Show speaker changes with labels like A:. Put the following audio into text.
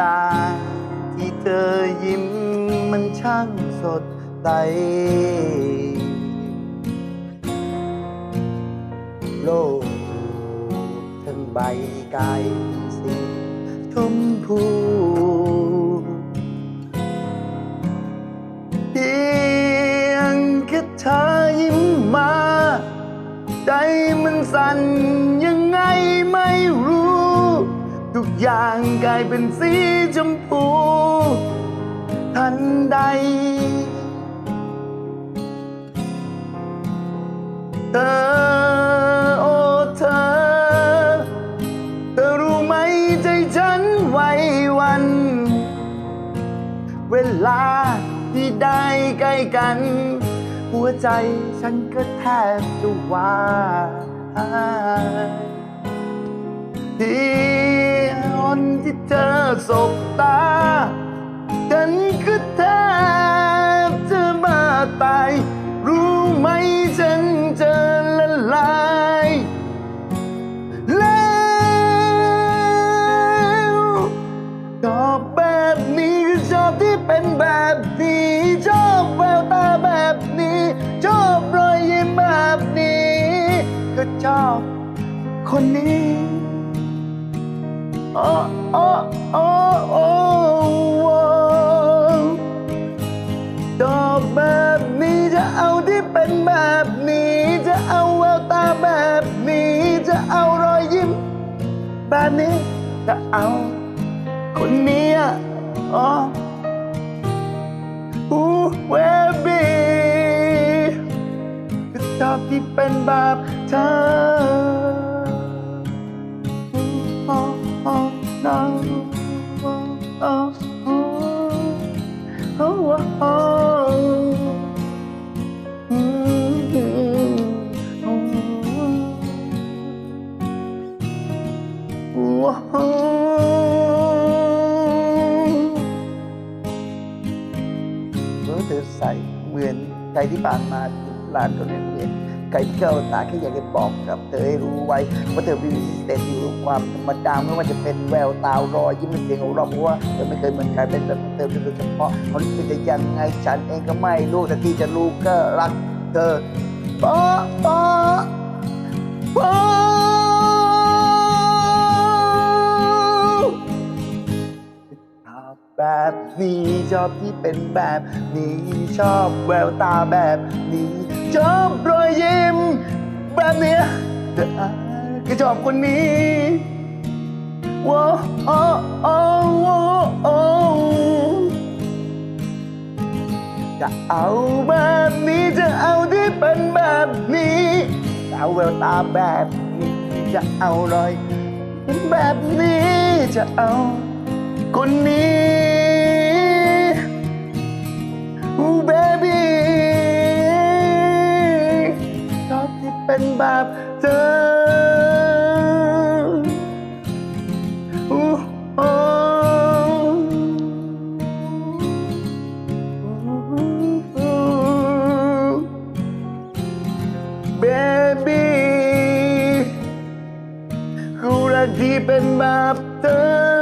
A: ลา ที่เธอยิ้มมันช่างสดใสโลกทั้งใบกายสีชมพูเพียงแค่เธอยิ้มมา ใจมันสั่นยัง ทุกอย่างกลายเป็นสีชมพู ทันใด เธอโอ้เธอ เธอรู้ไหมใจฉันไหวหวัน เวลาที่ได้ใกล้กัน หัวใจฉันก็แทบจะวาย ที่เธอสบตา ฉันก็แทบจะมาตาย รู้ไหมฉันจะละลายแล้วชอบแบบนี้ก็ชอบที่เป็นแบบนี้ชอบแววตาแบบนี้ชอบรอยยิ้มแบบนี้ ก็ชอบคนนี้ โอ้โอ้โอ้โอ้โอ้ชอบแบบนี้จะเอาที่เป็นแบบนี้ จะเอาแววตาแบบนี้ จะเอารอยยิ้ม แบบนี้จะเอาคนนี้อะอ๋อฮูเวบีก็ชอบที่เป็นแบบเธอ no โอ้โอ้โอ้โอ้โอ้อืมโอ้ว้าวเออเธอใสเหมือนไก่ที่ผ่านมาร้านก็ไม่เหมือน ไก่ที่เข้าตาแค่อยากจะบอกกับเธอให้รู้ไว้ว่าเธอมีสเตตอยู่ความธรรมดาไม่ว่าจะเป็นแววตารอยยิ้มเสียงของเราเพราะว่าเธอไม่เคยเหมือนใครเป็นแบบเธอโดยเฉพาะคนที่จะยังไงฉันเองก็ไม่รู้แต่ที่จะรู้ก็รักเธอปอปอ แบบนี้ชอบที่เป็นแบบนี้ชอบแววตาแบบนี้ ชอบรอยยิ้ม แบบเนี้ยแต่อาก็ชอบคนนี้ว้าวอ้โอ้โอ้จะเอาแบบนี้จะเอาที่เป็นแบบนี้จะเอาแววตาแบบนี้จะเอารอยแบบนี้จะเอาคนนี้ รักที่เป็นแบบเธอ